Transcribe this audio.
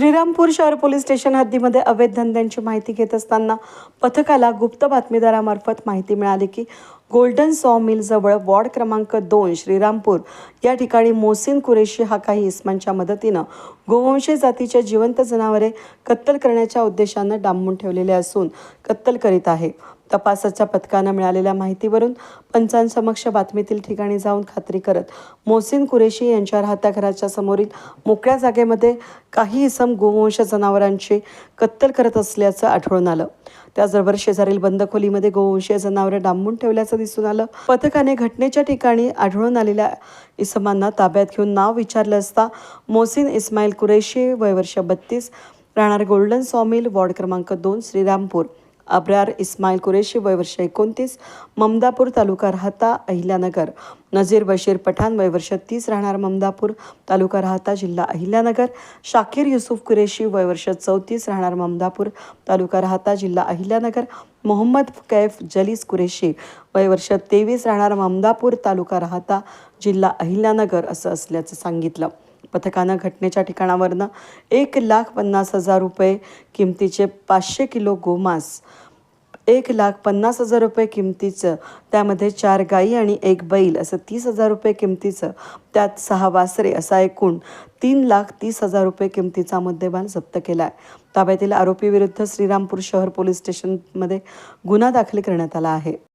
श्रीरामपूर शहर police station हद्दीमध्ये अवैध धंद्यांची माहिती घेत असताना पथकाला गुप्त बातमीदारामार्फत माहिती मिळाली की गोल्डन सॉ मिल जवळ वॉर्ड क्रमांक दोन श्रीरामपूर या ठिकाणी मोसिन कुरेशी हा काही इस्मांच्या मदतीनं गोवंशी जातीच्या जिवंत जनावरे कत्तल करण्याच्या उद्देशानं डांबून ठेवलेले असून कत्तल करीत आहे. तपासाच्या पथकानं मिळालेल्या माहितीवरून पंचांसमक्ष बातमीतील ठिकाणी जाऊन खात्री करत मोहसिन कुरेशी यांच्या राहत्या घराच्या समोरील मोकळ्या जागेमध्ये काही इसम गोवंश जनावरांची कत्तल करत असल्याचं आढळून आलं. त्याचबरोबर शेजारील बंद खोलीमध्ये गोवंशीय जनावरं डांबून ठेवल्याचं दिसून आलं. पथकाने घटनेच्या ठिकाणी आढळून आलेल्या इसमांना ताब्यात घेऊन नाव विचारलं असता मोहसिन इस्माईल कुरेशी वय वर्ष बत्तीस राहणार गोल्डन सॉमिल वॉर्ड क्रमांक दोन श्रीरामपूर. अब्रार इस्माईल कुरेशी वय वर्ष एकोणतीस ममदापूर तालुका राहता अहिल्यानगर. नजीर बशीर पठाण वय वर्ष तीस राहणार ममदापूर तालुका राहता जिल्हा अहिल्यानगर. शाकीर युसुफ कुरेशी वय वर्ष चौतीस राहणार ममदापूर तालुका राहता जिल्हा अहिल्यानगर. मोहम्मद कैफ जलीस कुरेशी वय वर्ष तेवीस राहणार ममदापूर तालुका राहता जिल्हा अहिल्यानगर असं असल्याचं सांगितलं. पथकानं घटनेच्या ठिकाणावरनं एक लाख पन्नास हजार रुपये किमतीचे पाचशे किलो गोमांस एक लाख पन्नास हजार रुपये किमतीचं त्यामध्ये चार गाई आणि एक बैल असं तीस हजार रुपये किमतीचं. त्यात सहा वासरे असा एकूण तीन लाख तीस हजार रुपये किमतीचा मुद्देमाल जप्त केला आहे ताब्यातील आरोपीविरुद्ध श्रीरामपूर शहर पोलीस स्टेशनमध्ये गुन्हा दाखल करण्यात आला आहे.